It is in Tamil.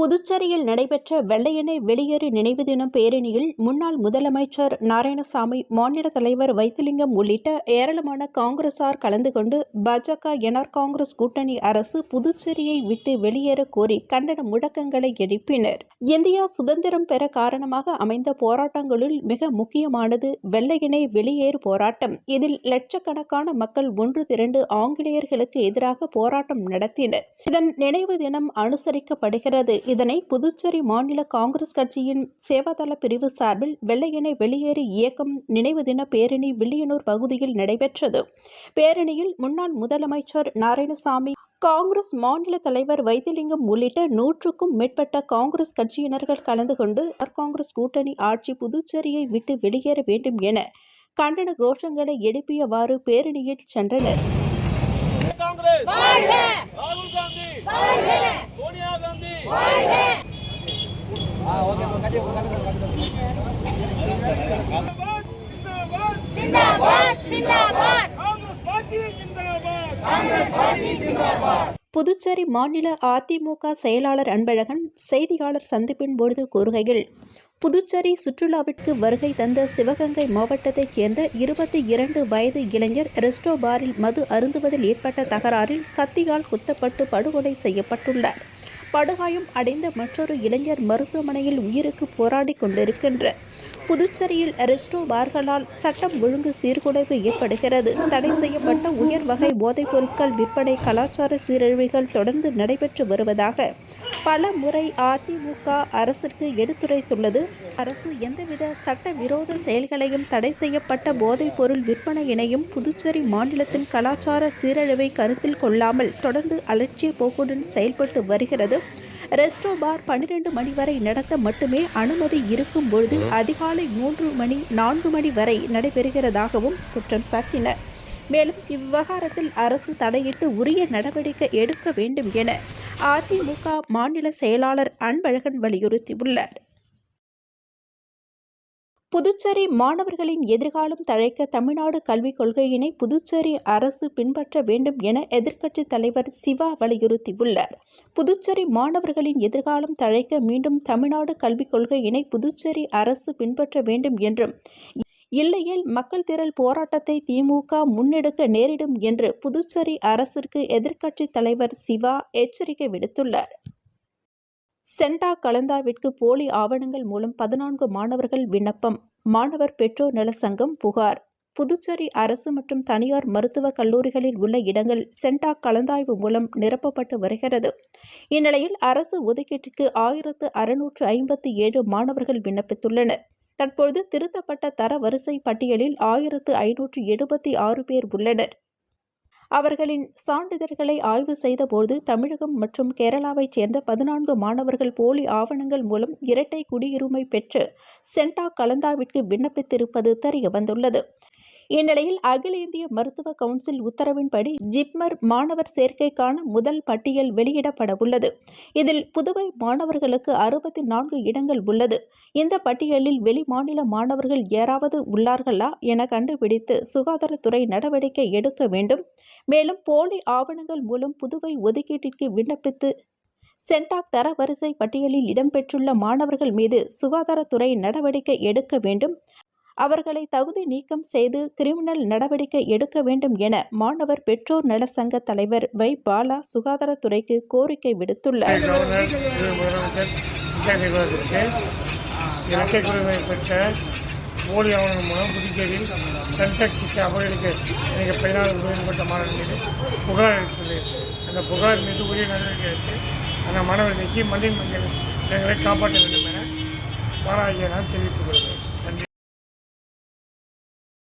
புதுச்சேரியில் நடைபெற்ற வெள்ளையனே வெளியேறு நினைவு தினம் பேரணியில் முன்னாள் முதலமைச்சர் நாராயணசாமி மாநில தலைவர் வைத்திலிங்கம் உள்ளிட்ட ஏராளமான காங்கிரசார் கலந்து கொண்டு பாஜக என்ஆர் காங்கிரஸ் கூட்டணி அரசு புதுச்சேரியை விட்டு வெளியேற கோரி கண்டன முழக்கங்களை எழுப்பினர். இந்தியா சுதந்திரம் பெற காரணமாக அமைந்த போராட்டங்களுள் மிக முக்கியமானது வெள்ளையனே வெளியேறு போராட்டம். இதில் லட்சக்கணக்கான மக்கள் ஒன்று திரண்டு ஆங்கிலேயர்களுக்கு எதிராக போராட்டம் நடத்தினர். இதன் நினைவு தினம் அனுசரிக்கப்படுகிறது. இதனை புதுச்சேரி மாநில காங்கிரஸ் கட்சியின் சேவாதள பிரிவு சார்பில் வெள்ளையனை வெளியேறு இயக்கம் நினைவு தின பேரணி வில்லியனூர் பகுதியில் நடைபெற்றது. பேரணியில் முன்னாள் முதலமைச்சர் நாராயணசாமி காங்கிரஸ் மாநில தலைவர் வைத்திலிங்கம் உள்ளிட்ட நூற்றுக்கும் மேற்பட்ட காங்கிரஸ் கட்சியினர்கள் கலந்து கொண்டு காங்கிரஸ் கூட்டணி ஆட்சி புதுச்சேரியை விட்டு வெளியேற வேண்டும் என கண்டன கோஷங்களை எழுப்பியவாறு பேரணியில் சென்றனர். காங்கிரஸ்! ராகுல் காந்தி! சோனியா காந்தி! புதுச்சேரி மாநில அதிமுக செயலாளர் அன்பழகன் செய்தியாளர் சந்திப்பின் பொழுது கூறுகையில் புதுச்சேரி சுற்றுலாவிற்கு வருகை தந்த சிவகங்கை மாவட்டத்தைச் சேர்ந்த இருபத்தி இரண்டு வயது இளைஞர் ரெஸ்டோ பாரில் மது அருந்துவதில் ஏற்பட்ட தகராறில் கத்தியால் குத்தப்பட்டு படுகொலை செய்யப்பட்டுள்ளார். படுகாயம் அடைந்த மற்றொரு இளைஞர் மருத்துவமனையில் உயிருக்கு போராடி கொண்டிருக்கின்ற புதுச்சேரியில் ரெஸ்டோ பார்களால் சட்டம் ஒழுங்கு சீர்குலைவு ஏற்படுகிறது. தடை செய்யப்பட்ட உயர் வகை போதைப் பொருட்கள் விற்பனை கலாச்சார சீரழிவுகள் தொடர்ந்து நடைபெற்று வருவதாக பல முறை அதிமுக அரசிற்கு எடுத்துரைத்துள்ளது. அரசு எந்தவித சட்டவிரோத செயல்களையும் தடை செய்யப்பட்ட போதைப் பொருள் விற்பனையினையும் புதுச்சேரி மாநிலத்தின் கலாச்சார சீரழிவை கருத்தில் கொள்ளாமல் தொடர்ந்து அலட்சிய போக்குடன் செயல்பட்டு வருகிறது. ரெஸ்டோ பார் பன்னிரண்டு மணி வரை நடத்த மட்டுமே அனுமதி இருக்கும் பொழுது அதிகாலை மூன்று மணி நான்கு மணி வரை நடைபெறுகிறதாகவும் குற்றம் சாட்டினர் மேலும் இவ்விவகாரத்தில் அரசு தலையிட்டு உரிய நடவடிக்கை எடுக்க வேண்டும் என அதிமுக மாநில செயலாளர் அன்பழகன் வலியுறுத்தியுள்ளார். புதுச்சேரி மாணவர்களின் எதிர்காலம் தழைக்க தமிழ்நாடு கல்விக் கொள்கையினை புதுச்சேரி அரசு பின்பற்ற வேண்டும் என எதிர்க்கட்சித் தலைவர் சிவா வலியுறுத்தியுள்ளார். புதுச்சேரி மாணவர்களின் எதிர்காலம் தழைக்க மீண்டும் தமிழ்நாடு கல்விக் கொள்கையினை புதுச்சேரி அரசு பின்பற்ற வேண்டும் என்றும் இல்லையில் மக்கள் திரள் போராட்டத்தை திமுக முன்னெடுக்க நேரிடும் என்று புதுச்சேரி அரசிற்கு எதிர்க்கட்சித் தலைவர் சிவா எச்சரிக்கை விடுத்துள்ளார். சென்டா கலந்தாவிற்கு போலி ஆவணங்கள் மூலம் பதினான்கு மாணவர்கள் விண்ணப்பம். மாணவர் பெற்றோர் நல சங்கம் புகார். புதுச்சேரி அரசு மற்றும் தனியார் மருத்துவக் கல்லூரிகளில் உள்ள இடங்கள் சென்டா கலந்தாய்வு மூலம் நிரப்பப்பட்டு வருகிறது. இந்நிலையில் அரசு ஒதுக்கீட்டிற்கு ஆயிரத்து அறுநூற்று ஐம்பத்தி ஏழு மாணவர்கள் விண்ணப்பித்துள்ளனர். தற்பொழுது திருத்தப்பட்ட தரவரிசை பட்டியலில் ஆயிரத்து ஐநூற்று எழுபத்தி ஆறு பேர் உள்ளனர். அவர்களின் சான்றிதழ்களை ஆய்வு செய்தபோது தமிழகம் மற்றும் கேரளாவைச் சேர்ந்த பதினான்கு மாணவர்கள் போலி ஆவணங்கள் மூலம் இரட்டை குடியுரிமை பெற்று சென்டா கலந்தாவிற்கு விண்ணப்பித்திருப்பது தெரியவந்துள்ளது. இந்நிலையில் அகில இந்திய மருத்துவ கவுன்சில் உத்தரவின்படி ஜிப்மர் மாணவர் சேர்க்கைக்கான முதல் பட்டியல் வெளியிடப்பட உள்ளது. இதில் புதுவை மாணவர்களுக்கு அறுபத்தி நான்கு இடங்கள் உள்ளது. இந்த பட்டியலில் வெளிமாநில மாணவர்கள் யாராவது உள்ளார்களா என கண்டுபிடித்து சுகாதாரத்துறை நடவடிக்கை எடுக்க வேண்டும். மேலும் போலி ஆவணங்கள் மூலம் புதுவை ஒதுக்கீட்டிற்கு விண்ணப்பித்து சென்டாக் தரவரிசை பட்டியலில் இடம்பெற்றுள்ள மாணவர்கள் மீது சுகாதாரத்துறை நடவடிக்கை எடுக்க வேண்டும். அவர்களை தகுதி நீக்கம் செய்து கிரிமினல் நடவடிக்கை எடுக்க வேண்டும் என மாணவர் பெற்றோர் நல சங்க தலைவர் வை. பாலா சுகாதாரத்துறைக்கு கோரிக்கை விடுத்துள்ளார். பெற்ற போலி ஆவணங்கள் மூலம் புதுச்சேரியில் சென்டெக்ஸுக்கு அபகரிக்க எனக்கு பதினாறு மேற்பட்ட மாணவர் மீது புகார் அளித்துள்ளேன் அந்த புகார் மீது உரிய நடவடிக்கை எடுத்து அந்த மாணவர் நீக்கி மண்ணின் மஞ்சள் எங்களை காப்பாற்ற வேண்டும் என பாராஜியை நான் தெரிவித்துக் கொள்கிறேன்.